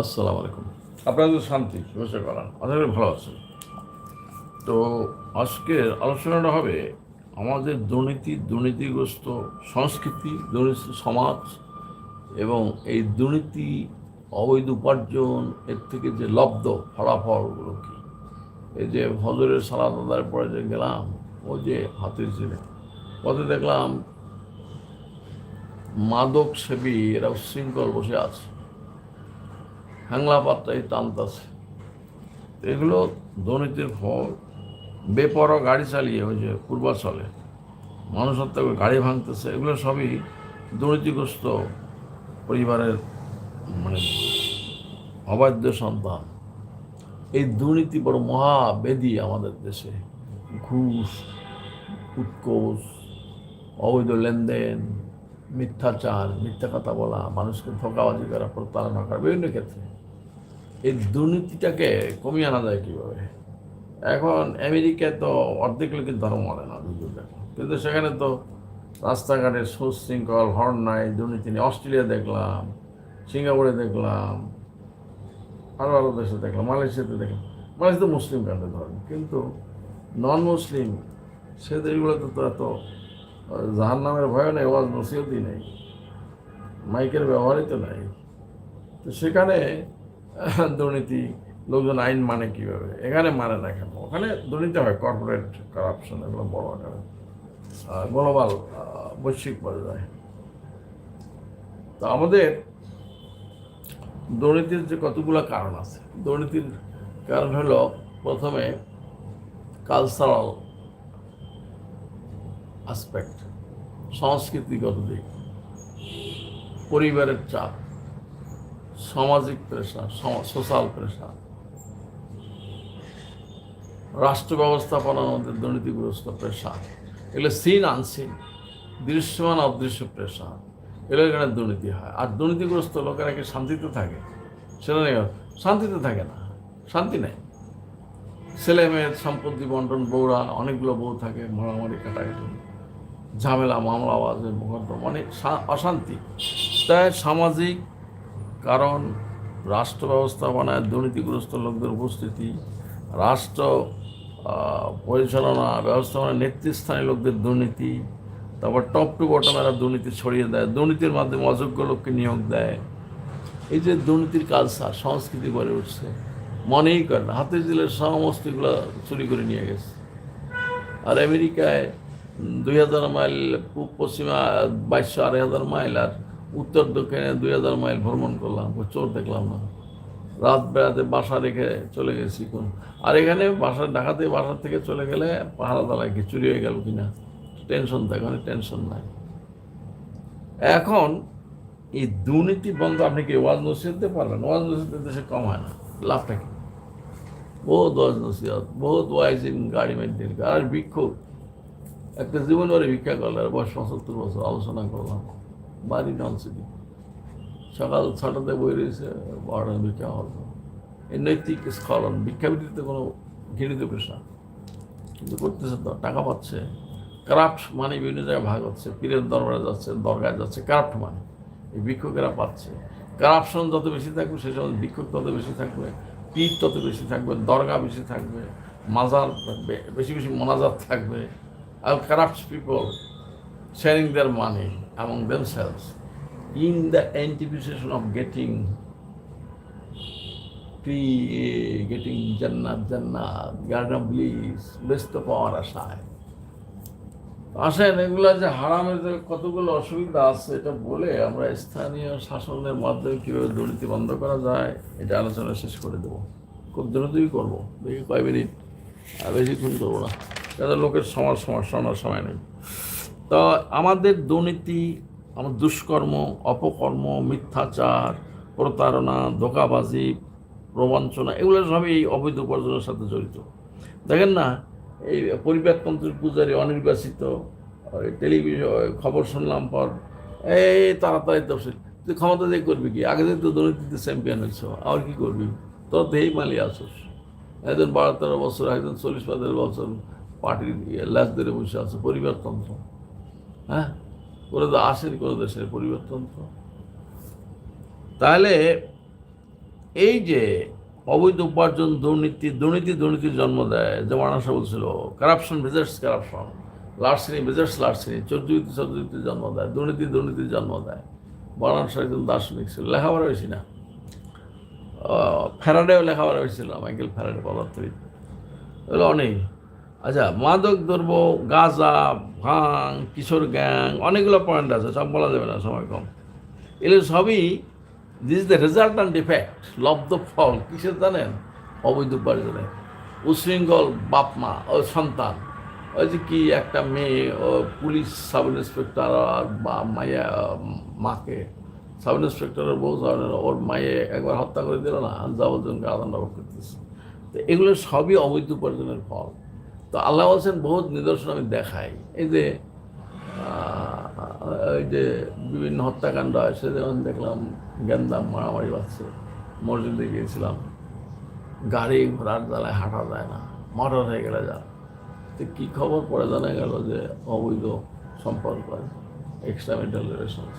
আসসালামু আলাইকুম। আপনারা তো শান্তি শুভেচ্ছা করান আশা করি ভালো আছেন। তো আজকের আলোচনাটা হবে আমাদের দুর্নীতি দুর্নীতিগ্রস্ত সংস্কৃতি দুর্নীতি সমাজ এবং এই দুর্নীতি অবৈধ উপার্জন এর থেকে যে লব্ধ ফলাফলগুলো কি? এই যে হজরের সালাদ পরে যে গেলাম ও যে হাতির ছেলে পথে দেখলাম মাদক সেবী এরা উশৃঙ্খল বসে আছে। হ্যাংলা পাত্রাই টানতাছে এগুলো দুর্নীতির ফল। বেপর গাড়ি চালিয়ে ওই যে পূর্বাচলে মানুষ হত্যা করে গাড়ি ভাঙতেছে, এগুলো সবই দুর্নীতিগ্রস্ত পরিবারের মানে অবাধ্য সন্তান। এই দুর্নীতি বড় মহাবেদী আমাদের দেশে। ঘুষ, উৎকোষ, অবৈধ লেনদেন মিথ্যাচার, মিথ্যা কথা বলা, মানুষকে ধোকাবাজি করা, প্রতারণা করা, বিভিন্ন ক্ষেত্রে। এই দুর্নীতিটাকে কমিয়ে আনা যায় কীভাবে? এখন আমেরিকায় তো অর্ধেক লোকের ধর্ম মানে না দেখো কিন্তু সেখানে তো রাস্তাঘাটে সুশৃঙ্খল, হর্ন নাই, দুর্নীতি নেই। অস্ট্রেলিয়া দেখলাম, সিঙ্গাপুরে দেখলাম আরও আরও দেশে দেখলাম, মালয়েশিয়াতে দেখলাম। মালয়েশিয়া তো মুসলিম কান্ট্রি ধর্ম, কিন্তু নন মুসলিম সে দেশগুলোতে তো এত জাহান নামের ভয় নেই, ওয়াজ নসিহতই নেই, মাইকের ব্যবহারই তো নাই। তো সেখানে দুর্নীতি, লোকজন আইন মানে কীভাবে? এখানে মানে না কেন? ওখানে দুর্নীতি হয় কর্পোরেট করাপশন এগুলো বড় আকারে। গ্লোবাল বৈশ্বিক পর্যায়ে। তো আমাদের দুর্নীতির যে কতগুলো কারণ আছে, দুর্নীতির কারণ হলো প্রথমে কালচারাল আসপেক্ট সংস্কৃতিগত দিক, পরিবারের চাপ, সামাজিক প্রেশার সোশ্যাল প্রেশার রাষ্ট্র ব্যবস্থাপনার মধ্যে দুর্নীতিগ্রস্ত প্রেশার এগুলো সিন আনসিন দৃশ্যমান, অদৃশ্য প্রেশার এগুলো এখানে দুর্নীতি হয়। আর দুর্নীতিগ্রস্ত লোকেরা কি শান্তিতে থাকে? সেটা নেই শান্তিতে থাকে না, শান্তি নেই। ছেলে মেয়ের সম্পত্তি বন্টন, বউরা, অনেকগুলো বউ থাকে, মারামারি, কাটাকাটি। ঝামেলা মামলাবাজের মোকদ্দম অনেক অশান্তি। তাই সামাজিক কারণ, রাষ্ট্র ব্যবস্থাপনায় দুর্নীতিগ্রস্ত লোকদের উপস্থিতি, রাষ্ট্র পরিচালনা ব্যবস্থাপনার নেতৃস্থানীয় লোকদের দুর্নীতি, তারপর টপ টু বটম এরা দুর্নীতি ছড়িয়ে দেয়, দুর্নীতির মাধ্যমে অযোগ্য লোককে নিয়োগ দেয়। এই যে দুর্নীতির কালচার সংস্কৃতি গড়ে উঠছে, মনেই করে না। হাতে জেলের সমস্তগুলো চুরি করে নিয়ে গেছে। আর আমেরিকায় দুই হাজার মাইল পশ্চিমা বাইশশো আড়াই হাজার মাইল আর উত্তর দক্ষিণে দুই হাজার মাইল ভ্রমণ করলাম চোর দেখলাম না। রাত বেড়াতে বাসা রেখে চলে গেছি কোন আর এখানে বাসা ঢাকাতে বাসার থেকে চলে গেলে পাহারা দাঁড়ায় কি চুরি হয়ে গেল কিনা? টেনশন থাকে অনেক টেনশন নাই। এখন এই দুর্নীতি বন্ধ আপনি কি ওয়াজ নসিহত দিতে পারবেন? ওয়াজ নসিহত দেশে কম হয় না। লাভটা কি? বহুত ওয়াজ নসিহত, বহুত ওয়াইজিং গাড়ি মেনটেন আর বিক্ষোভ একটা জীবন ভিক্ষা করলে আর বয়স পঁচাত্তর বছর আলোচনা করলাম। বাড়ি নলসিটি সকাল ছটাতে বই রয়েছে বারোটা ভিক্ষা হল। এই নৈতিক স্খলন ভিক্ষাবৃত্তিতে কোনো ঘৃণিত পেশা। কিন্তু করতেছে তো, টাকা পাচ্ছে। ক্রাফট মানে বিভিন্ন জায়গায় ভাগ হচ্ছে। পীরের দরবারে যাচ্ছে, দরগায় যাচ্ছে ক্রাফট মানে এই ভিক্ষকেরা পাচ্ছে। কারাপশন যত বেশি থাকবে, সে সময় ভিক্ষক তত বেশি থাকবে, পীর তত বেশি থাকবে, দরগা বেশি থাকবে, মাজার থাকবে বেশি বেশি মোনাজাত থাকবে। আর corrupt people sharing their money among themselves in the anticipation of getting free, getting Jannat, Jannat, garden of bliss, ব্যস্ত পাওয়ার আশায় আসেন এগুলো যে হারামের যে কতগুলো অসুবিধা আছে এটা বলে আমরা স্থানীয় শাসনের মাধ্যমে কীভাবে দুর্নীতি বন্ধ করা যায় এটা আলোচনা শেষ করে দেবো। খুব দ্রুতই করব। দেখি কয় মিনিট আর বেশিক্ষণ করব না। যাতে লোকের সমাজ সমস্যা শোনার সময় নেই। তো আমাদের দুর্নীতি, আমার দুষ্কর্ম, অপকর্ম, মিথ্যাচার, প্রতারণা, ধোকাবাজি প্রবঞ্চনা এগুলো সবই এই অবৈধ উপার্জনের সাথে জড়িত। দেখেন না, এই পরিবারতন্ত্রের পূজারী, অনির্বাচিত টেলিভিশন খবর শুনলাম পর, এই তাড়াতাড়ি তো তুই ক্ষমতা দিয়ে করবি কি? আগে তো দুর্নীতিতে চ্যাম্পিয়ন হয়েছ আর কি করবি? তোর তো এই মালি আসোস একজন বারো তেরো বছর, একজন চল্লিশ পঁয়তাল্লিশ বছর পার্টির ল্যাস ধরে বসে আছে, পরিবারতন্ত্র। হ্যাঁ? করে তো আসেনি কোনো দেশের পরিবারতন্ত্র। তাহলে এই যে অবৈধ উপার্জন, দুর্নীতি দুর্নীতি, দুর্নীতির জন্ম দেয়, যেমন আনাসা বলছিল কারাপশন বিজার্স কারাপশন লার্সিনি বিজার্স লার্সিনি চর্যুতি চর্যুতির জন্ম দেয়, দুর্নীতি, দুর্নীতির জন্ম দেয়। বারাণসী একজন দার্শনিক ছিল, লেখাপড়া বেশি না। ফ্যারাডেও লেখাপড়া হয়েছিল মাইকেল ফ্যারাডে পদার্থবিদ। এগুলো অনেক। আচ্ছা মাদক দ্রব্য, গাঁজা, ভাং, কিশোর গ্যাং, অনেকগুলো পয়েন্ট আছে, সব বলা যাবে না, সময় কম। এগুলো সবই this the result and defect the ফল কিসের জানেন? অবৈধ উপার্জনে। উশৃঙ্খল বাপ মা, ও সন্তান। ওই যে কি একটা মেয়ে, ও পুলিশ সাব ইন্সপেক্টর বা মাইয়া মাকে। সাব ইন্সপেক্টরের বউ ওর মায়ে একবার হত্যা করে দিল না, যাবজ্জনকে আদান করতেছে। তো এগুলো সবই অবৈধ উপার্জনের ফল। তো আল্লাহ বলছেন, বহুত নিদর্শন আমি দেখাই। এই যে এই যে বিভিন্ন হত্যাকাণ্ড সে যেমন দেখলাম গেন্দাম মারামারি বাজছে মসজিদে গিয়েছিলাম, গাড়ি ঘোড়ার জ্বালায় হাঁটা যায় না মটর হয়ে গেলে যা তো কী খবর পরে জানা গেল যে অবৈধ সম্পর্ক, এক্সট্রা মেন্টাল রিলেশনস।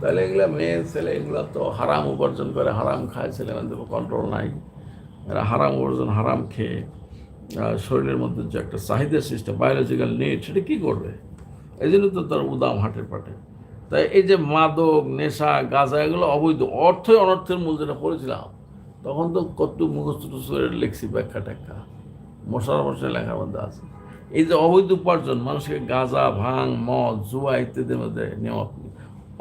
তাহলে এগুলো মেয়ে ছেলে, এগুলো তো হারাম উপার্জন করে, হারাম খায় ছেলে মেয়েদের কন্ট্রোল নাই। এরা হারাম উপার্জন, হারাম খেয়ে শরীরের মধ্যে যে একটা চাহিদা সিস্টেম বায়োলজিক্যাল নিড সেটা কী করবে? এই জন্য তো তার উদাম হাটের পাটে। তাই এই যে মাদক, নেশা, গাঁজা, এগুলো অবৈধ অর্থই অনর্থের মূল যেটা পড়েছিলাম তখন তো কত মুখস্থ টুস্থ করে লিখছি ব্যাখ্যা ট্যাখ্যা। মশার মশাই লেখার মধ্যে আছে। এই যে অবৈধ উপার্জন, মানুষকে গাঁজা, ভাং, মদ, জুয়া ইত্যাদির মধ্যে নেওয়া,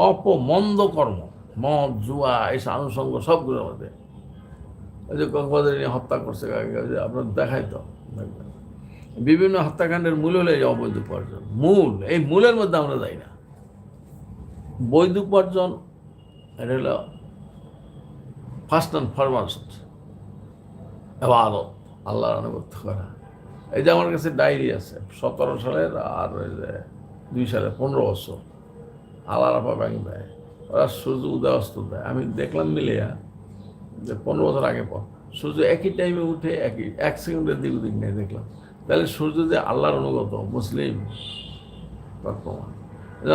অপমন্দ কর্ম, মদ, জুয়া এই আনুষঙ্গ সবগুলোর মধ্যে। যে কক্সবাজারে হত্যা করছে, আপনার দেখাই তো। বিভিন্ন হত্যাকাণ্ডের মূল হলো এই অবৈধ উপার্জন। মূল, এই মূলের মধ্যে আমরা যাই না। বৈধ উপার্জন, এটা হলো ফার্স্ট অ্যান্ড ফরমাস্ট এবাদত আল্লাহর আনুগত্য করা। এই যে আমার কাছে ডায়েরি আছে, সতেরো সালের আর ওই যে দুই সালে পনেরো বছর। আল্লাহ রাফা ব্যাংক দেয় ওরা সূর্য উদয় অস্ত দেয় আমি দেখলাম মিলিয়া পনেরো বছর আগে পর। সূর্য একই টাইমে উঠে একই, এক সেকেন্ডের দিক ওদিক নিয়ে দেখলাম। তাহলে সূর্য যে আল্লাহর অনুগত, মুসলিম, তার প্রমাণ।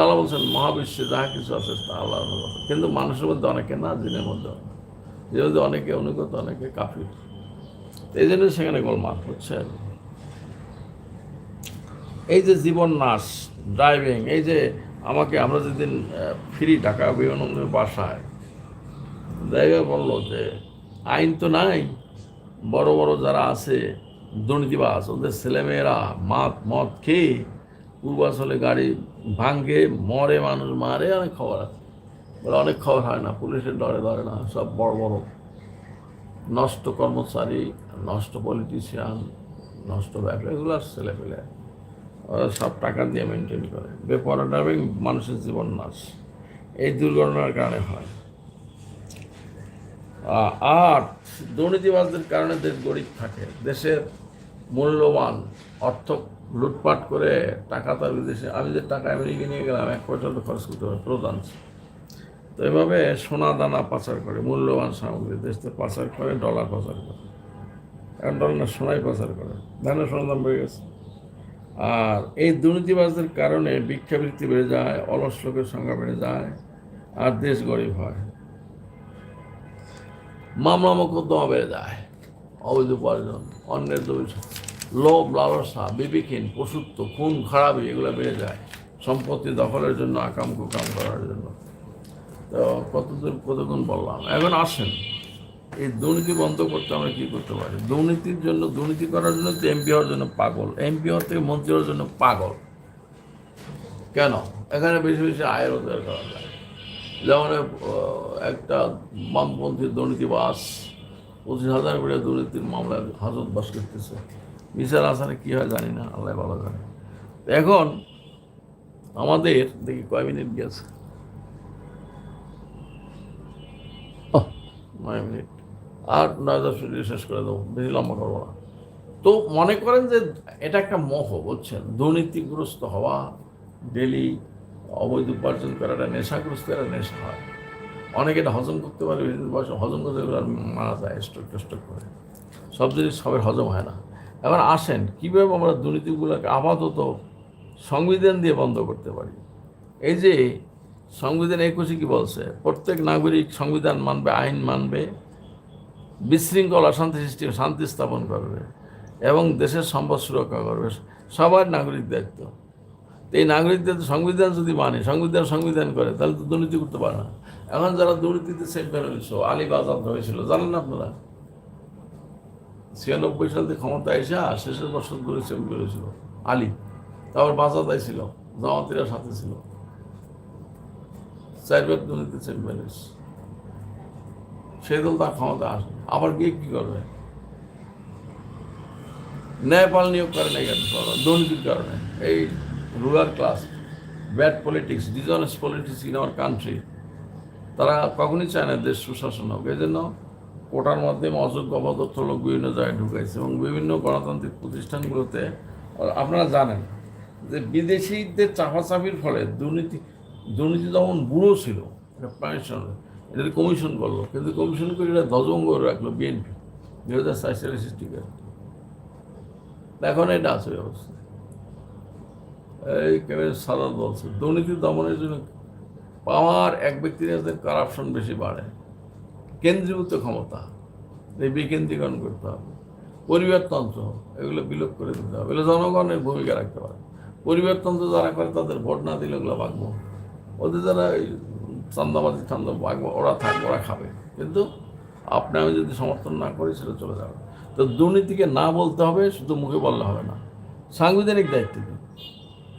আল্লাহ বলছেন, মহাবিশ্বে যাহা কিছু আছে তা আল্লাহর অনুগত। কিন্তু মানুষের মধ্যে অনেকে না, জিনের মধ্যে অনেকে। যেহেতু অনেকে অনুগত, অনেকে কাফির। এই জন্য সেখানে গোলমাল হচ্ছে। এই যে জীবন নাশ ড্রাইভিং এই যে আমাকে আমরা যেদিন ফ্রি ঢাকা বিমানবন্দরের বাসায় ড্রাইভার বলল যে, আইন তো নাই। বড় বড় যারা আছে, দুর্নীতিবাজ, ওদের ছেলেমেয়েরা মাত মদ খেয়ে পূর্বাচলে গাড়ি ভাঙ্গে মরে, মানুষ মারে, অনেক খবর আছে। বলে অনেক খবর হয় না, পুলিশের ডরে ধরে না, সব বড় বড়। নষ্ট কর্মচারী, নষ্ট পলিটিশিয়ান নষ্ট ব্যবসা, এগুলো আর ছেলে পেলে। ওরা সব টাকা দিয়ে মেনটেন করে। বেপরা ড্রাইভিং মানুষের জীবন নাশ। এই দুর্ঘটনার কারণে হয়। আর দুর্নীতিবাজদের কারণে দেশ গরিব থাকে। দেশের মূল্যবান অর্থ লুটপাট করে টাকা তার বিদেশে আমি যে টাকা আমেরিকা নিয়ে গেলাম, এক পয়সা তো খরচ করতে হবে প্রধান তো এভাবে সোনা দানা পাচার করে, মূল্যবান সামগ্রী দেশ থেকে পাচার করে ডলার পাচার করে। এখন ডলার সোনাই পাচার করে। ধানের সোনার দাম বেড়ে গেছে। আর এই দুর্নীতিবাজদের কারণে ভিক্ষাবৃত্তি বেড়ে যায়, অলস লোকের সংখ্যা বেড়ে যায়, আর দেশ গরিব হয়। মামলা মোকদ্দমা বেড়ে যায়। অবৈধ উপার্জন, অন্যের জমি লোভ, লালসা, বিবেকহীন পশুত্ব খুন, খারাপি, এগুলো বেড়ে যায়। সম্পত্তি দখলের জন্য, আকাম কুকাম করার জন্য। তো কতদূর কতক্ষণ বললাম? এখন আসেন। এই দুর্নীতি বন্ধ করতে আমরা কী করতে পারি? দুর্নীতির জন্য, দুর্নীতি করার জন্য তো এমপি হওয়ার জন্য পাগল। এমপি হওয়ার থেকে মন্ত্রী হওয়ার জন্য পাগল। কেন? এখানে বেশি বেশি আয় রোজগার করা যায়। যেমন একটা বামপন্থী দুর্নীতিবাস পঁচিশ হাজার করে দুর্নীতির মামলায় হাজত বাস করতেছে বিচার আসারে কী হয় জানি না, আল্লাহ ভালো জানে। এখন আমাদের, দেখি কয় মিনিট গেছে? নয় মিনিট। আর নয় দশ মিনিট শেষ করে দেবো, বেশি লম্বা করব না। তো মনে করেন যে এটা একটা মোহ বুঝছেন? দুর্নীতিগ্রস্ত হওয়া ডেলি অবৈধ উপার্জন করাটা নেশাগ্রস্ত একটা নেশা হয়। অনেকে এটা হজম করতে পারে হজম করতে আর মারা যায় স্ট্রোক টেস্ট্রোক করে। সব জিনিস সবের হজম হয় না। এবার আসেন, কীভাবে আমরা দুর্নীতিগুলোকে আপাতত সংবিধান দিয়ে বন্ধ করতে পারি? এই যে সংবিধান একুশে কি বলছে? প্রত্যেক নাগরিক সংবিধান মানবে, আইন মানবে, বিশৃঙ্খলা শান্তি সৃষ্টি, শান্তি স্থাপন করবে এবং দেশের সম্পদ সুরক্ষা করবে। সবার নাগরিক দায়িত্ব। এই নাগরিকদের তো সংবিধান যদি মানে সংবিধান সংবিধান করে, তাহলে তো দুর্নীতি করতে পারে না। এখন যারা দুর্নীতিতে সেম্পেন হয়েছিল আলী বাজার হয়েছিল, জানেন না আপনারা? ছিয়ানব্বই সাল থেকে ক্ষমতা এসে শেষের বছর ধরে সেম্পেন হয়েছিল আলী তারপর বাজাদাই ছিল জামাতিরা সাথে ছিল। চারবার দুর্নীতি সেম্পেন হয়েছে। সেই দল তার ক্ষমতা আসে আবার গিয়ে কি করবে? ন্যায়পাল নিয়োগ করে না কেন? দুর্নীতির কারণে। এই rural class bad politics business politics in our country তারা কখনই চায় না দেশ সুশাসন হোক। এই জন্য কোটার মাধ্যমে অযোগ্য অপদত্ত লোক বিভিন্ন জায়গায় ঢুকাইছে এবং বিভিন্ন গণতান্ত্রিক প্রতিষ্ঠানগুলোতে আপনারা জানেন যে বিদেশিদের চাপাচাপির ফলে দুর্নীতি দুর্নীতি যেমন বুড়ো ছিল, এটা কমিশন করল। কিন্তু কমিশন করে এটা ধ্বজভঙ্গ রাখল বিএনপি। দু হাজার সাত সালে সৃষ্টি করে এখন এটা আছে ব্যবস্থা। এই সাদা বলছে দুর্নীতি দমনের জন্য পাওয়ার এক ব্যক্তির কাছে কারাপশন বেশি বাড়ে। কেন্দ্রীভূত ক্ষমতা, এই বিকেন্দ্রীকরণ করতে হবে। পরিবারতন্ত্র, এগুলো বিলোপ করে দিতে হবে। এগুলো জনগণের ভূমিকা রাখতে পারে। পরিবারতন্ত্র যারা করে, তাদের ভোট না দিলে ওগুলো ভাগবো ওদের যারা এই চান্দাবাজি চান্দা ভাগবো ওরা থাকবে ওরা খাবে। কিন্তু আপনি, আমি যদি সমর্থন না করি, সেটা চলে যাবে। তো দুর্নীতিকে না বলতে হবে, শুধু মুখে বললে হবে না। সাংবিধানিক দায়িত্ব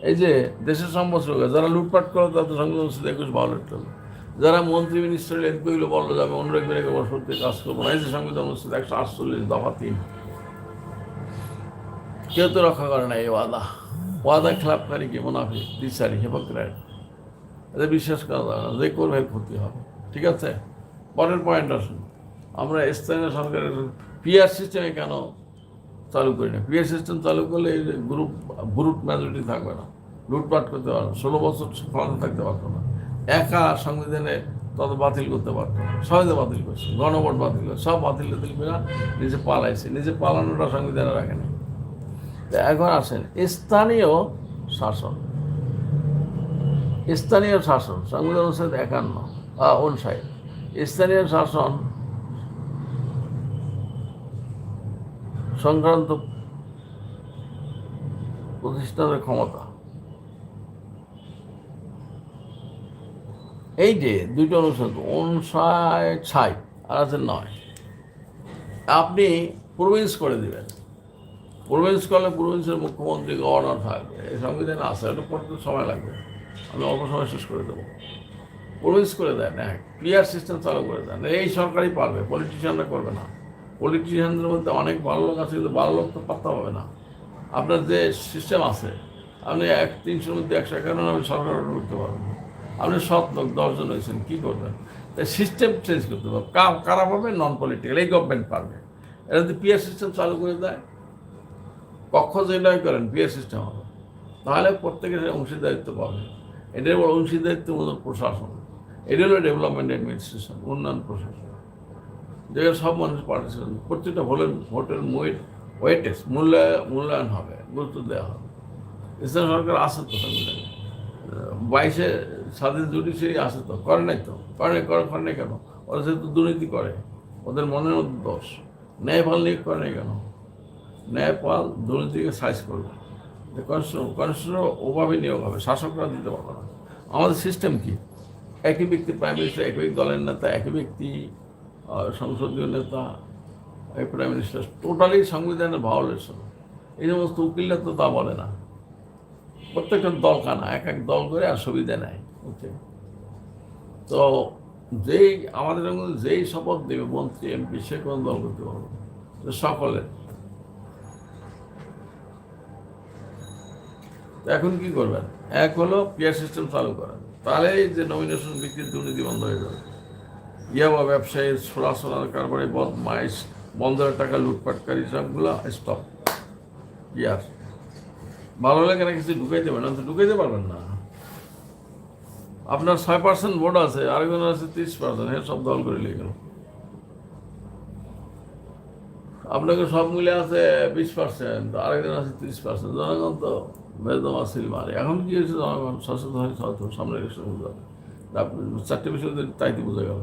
এই যে দেশের সুরক্ষা যারা লুটপাট করে তাদের সংবিধান শুধু একুশ ভায়োলেট করবে যারা মন্ত্রী মিনিস্টার এমপিগুলো বলল যে আমি অনুরাগ বেড়ে থেকে কাজ করব না, এই যে সংবিধান অনুচ্ছেদ একশো আটচল্লিশ, দফা তিন। কেউ তো রক্ষা করে না এই ওয়াদা। ওয়াদা খেলাপকারী কি মুনাফি দিশারি হেপোক্রাইট এদের বিশ্বাস করা যাবে না, যে করবে ক্ষতি হবে। ঠিক আছে? পরের পয়েন্ট আসুন। আমরা স্থানীয় সরকারের পিআর সিস্টেমে কেন চালু করি না। পিআর সিস্টেম চালু করলে এই গ্রুপ গ্রুপ মেজরিটি থাকবে না। লুটপাট করতে পারবে না। ষোলো বছর ক্ষমতা থাকতে পারতো না। একা সংবিধানে তত বাতিল করতে পারতো না। সহজে বাতিল করছে। গণভোট বাতিল করছে সব বাতিল বাতিল করে নিজে পালাইছে। নিজে পালানোটা সংবিধানে রাখেনি তো এখন আসেন। স্থানীয় শাসন। স্থানীয় শাসন সংবিধান অনুচ্ছেদ একান্ন অনুসারে স্থানীয় শাসন সংক্রান্ত প্রতিষ্ঠানের ক্ষমতা। এই যে দুইটা অনুচ্ছেদ অনুসায় ছাই আর আছে নয়। আপনি প্রভিন্স করে দিবেন। প্রভিন্স করলে প্রভিন্সের মুখ্যমন্ত্রী, গভর্নর থাকবে। এই সংবিধান আছে, এটা পড়তে সময় লাগবে। আমি অল্প সময় শেষ করে দেবো। প্রভিন্স করে দেন হ্যাঁ ক্লিয়ার সিস্টেম চালু করে দেন। এই সরকারই পারবে, পলিটিশিয়ানরা করবে না। পলিটিশিয়ানদের মধ্যে অনেক ভালো লোক আছে, কিন্তু ভালো লোক তো পাত্তা পাবে না। আপনার যে সিস্টেম আছে, আপনি এক তিনশোর মধ্যে একশো একান্ন আমি সরকার করতে পারবেন। আপনি সৎ লোক, দশজন হয়েছেন, কী করবেন? তাই সিস্টেম চেঞ্জ করতে পারবে কারা পাবে? নন পলিটিক্যাল এই গভর্নমেন্ট পারবে। এটা যদি পিয়ার সিস্টেম চালু করে দেয়, পক্ষ যেটাই করেন পিয়ার সিস্টেম হবে। তাহলে প্রত্যেকের অংশীদারিত্ব পাবে। এটাই বড় অংশীদারিত্বমূলক প্রশাসন। এটা হলো ডেভেলপমেন্ট অ্যাডমিনিস্ট্রেশন উন্নয়ন প্রশাসন। যেখানে সব মানুষ পার্টিসিপেশন প্রত্যেকটা ভোটের ভোটের ওয়েট ওয়েটেজ মূল্যায়ন মূল্যায়ন হবে, গুরুত্ব দেওয়া হবে। ইসলাম সরকার আসে তো বাইশে স্বাধীন জুডিশিয়ারি আসে তো, করে নাই তো? করে নাই, করে করে নাই কেন? ওরা যেহেতু দুর্নীতি করে, ওদের মনের মধ্যে দোষ। ন্যায়পাল নিয়োগ করে নাই কেন? ন্যায়পাল দুর্নীতিকে সাইজ করবে। কনস্টিটিউশন ওভাবে নিয়োগ হবে, শাসকরা দিতে পারবে না। আমাদের সিস্টেম কি? একই ব্যক্তি প্রাইম মিনিস্টার একই দলের নেতা, একই ব্যক্তি সংসদীয় নেতা এই প্রাইম মিনিস্টার টোটালি সংবিধানের ভাওলেশন এই সমস্ত উকিলরা তো তা বলে না। প্রত্যেকটা দল কানা এক এক দল করে আর সুবিধা নেয়। ওকে? তো যেই, আমাদের যেই শপথ দেবে মন্ত্রী, এমপি, সে কোনো দল করতে পারবে সকলের। এখন কি করবেন? এক হলো পিয়ার সিস্টেম চালু করা। তাহলে যে নমিনেশন বিক্রির দুর্নীতি বন্ধ হয়ে যাবে। ইয়াবা ব্যবসায়ী সোলা সোনার কারবারে বদমাইশ বন্ধের টাকা লুটপাটকারী সবগুলো স্টপ ইয়ার ভালো লাগে না কিছু ঢুকাইতে পারেন তো ঢুকাইতে পারবেন না। আপনার ছয় পার্সেন্ট ভোট আছে, আরেকজন আছে তিরিশ পার্সেন্ট এর সব দল করে লিয়ে গেল। আপনাকে সব মিলে আছে বিশ পার্সেন্ট আরেকজন আছে তিরিশ পার্সেন্ট জনগণ তো বেদম আসিল মারে। এখন কি হয়েছে জনগণ সচেতন হয়ে সামনে চারটে বিষয় তাইতে বোঝা গেল।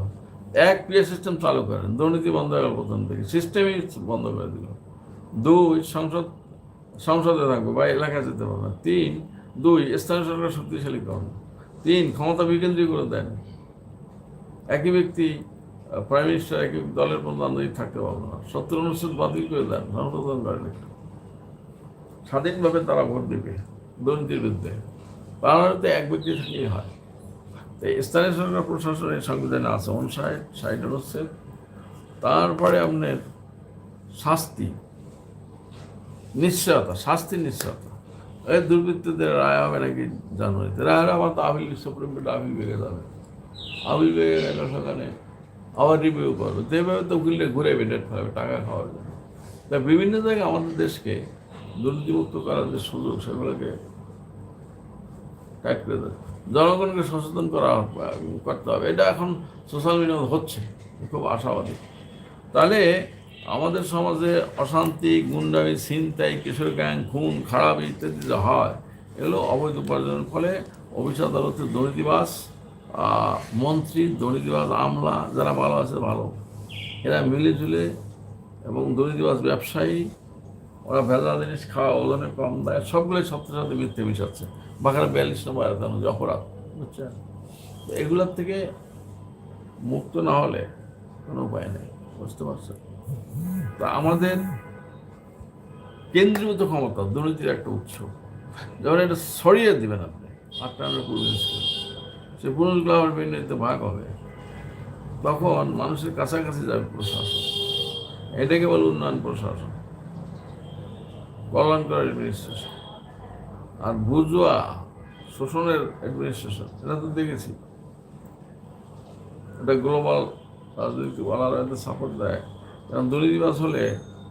এক ক্রিয়া সিস্টেম চালু করেন, দুর্নীতি বন্ধ হয়ে গেল প্রথম থেকে সিস্টেমই বন্ধ করে দিল। দুই, সংসদ, সংসদে থাকবে বা এলাকায় যেতে পারবে। তিন, দুই, স্থানীয় সরকার শক্তিশালী করুন। তিন, ক্ষমতা বিকেন্দ্রীকরণ দেন। একই ব্যক্তি প্রাইম মিনিস্টার একই দলের প্রধান থাকতে পারবে না। সত্তর অনুচ্ছেদ বাতিল করে দেন, সংশোধন করেন স্বাধীনভাবে তারা ভোট দেবে, দুর্নীতির বিরুদ্ধে। বাংলাদেশে এক ব্যক্তি থাকলেই হয়। স্থানীয় সরকার প্রশাসনের সংবিধানে আছে অনুসায় ষাট অনুচ্ছেদ তারপরে আপনার শাস্তি, নিশ্চয়তা শাস্তির নিশ্চয়তা। এই দুর্বৃত্তদের রায় হবে নাকি জানুয়ারিতে? রায় হলে আবার তো আপিল, সুপ্রিম কোর্টে আপিল বেগে যাবে। আপিল বেগে গেলে সেখানে আবার রিভিউ করবে। তো তো উকিলে ঘুরে বেডেট খাবে, টাকা খাওয়ার জন্য। তাই বিভিন্ন জায়গায় আমাদের দেশকে দুর্নীতিমুক্ত করার যে সুযোগ, সেগুলোকে টাইট করে দেয় জনগণকে সচেতন করা করতে হবে। এটা এখন সোশ্যাল মিডিয়া হচ্ছে, খুব আশাবাদী। তাহলে আমাদের সমাজে অশান্তি, গুন্ডামি, ছিনতাই, কিশোর গ্যাং, খুন, খারাপ ইত্যাদি যা হয়, এগুলো অবৈধ উপার্জনের ফলে অফিস আদালতের দুর্নীতিবাস মন্ত্রী দুর্নীতিবাস আমলা, যারা ভালো আছে, ভালো। এরা মিলে ঝুলে এবং দুর্নীতিবাস ব্যবসায়ী ওরা ভেজা জিনিস খাওয়া ওজনে কম দেয় সবগুলোই সত্যের সাথে মিথ্যে মিশাচ্ছে। বাঁকারা বিয়াল্লিশ নম্বর এত যে অপরাধ। বুঝছেন তো এগুলোর থেকে মুক্ত না হলে কোনো উপায় নেই বুঝতে পারছেন তা আমাদের কেন্দ্রীভূত ক্ষমতা দুর্নীতির একটা উৎস। যখন এটা ছড়িয়ে দেবেন আপনি আটটা পুরুষ সে পুরুষগুলো আবার বিনিয়োগিত ভাগ হবে। তখন মানুষের কাছাকাছি যাবে প্রশাসন। এটাকে বলে উন্নয়ন প্রশাসন। কল্যাণকর অ্যাডমিনিস্ট্রেশন আর বুজুয়া শোষণের অ্যাডমিনিস্ট্রেশন এটা তো দেখেছি। এটা গ্লোবাল রাজনীতি বলার এতে সাপোর্ট দেয়। কারণ দুর্নীতিবাস হলে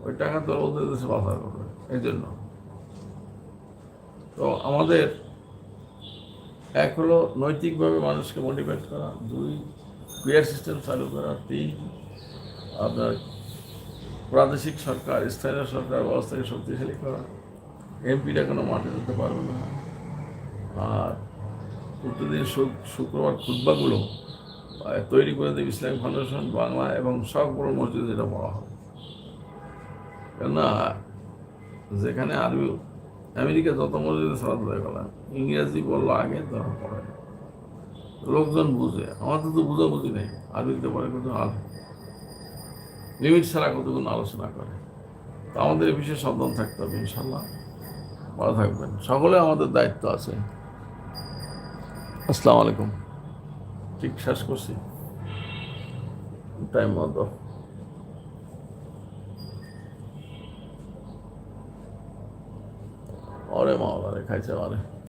ওই টাকা তো ওদের দেশে বাধা করবে, এই জন্য। তো আমাদের এক হলো নৈতিকভাবে মানুষকে মোটিভেট করা, দুই ক্রিয়ার সিস্টেম চালু করা, তিন আপনার প্রাদেশিক সরকার, স্থানীয় সরকার ব্যবস্থাকে শক্তিশালী করা। এমপিরা কোনো মাঠে যেতে পারবে না। আর প্রতিদিন শুক্রবার খুদ্বাগুলো তৈরি করে দেবে ইসলামিক ফাউন্ডেশন, বাংলা এবং সব বড় মসজিদ যেটা বলা হয়। কেননা, যেখানে আরবি, আমেরিকা যত মসজিদে সালাদ হয়ে গেল ইংরেজি বলল আগে ধরা পড়ে লোকজন বুঝে। আমাদের তো বুঝাবুঝি নেই। আরবিতে পরে কত আর লিমিট ছাড়া কতগুলো আলোচনা করে? তো আমাদের এই বিষয়ে সাবধান থাকতে হবে ইনশাল্লাহ ভালো থাকবেন। সকলে আমাদের দায়িত্ব আছে। আসসালামু আলাইকুম। ঠিক শেষ করছি। টাইম মতো অরে মা খাইছে মানে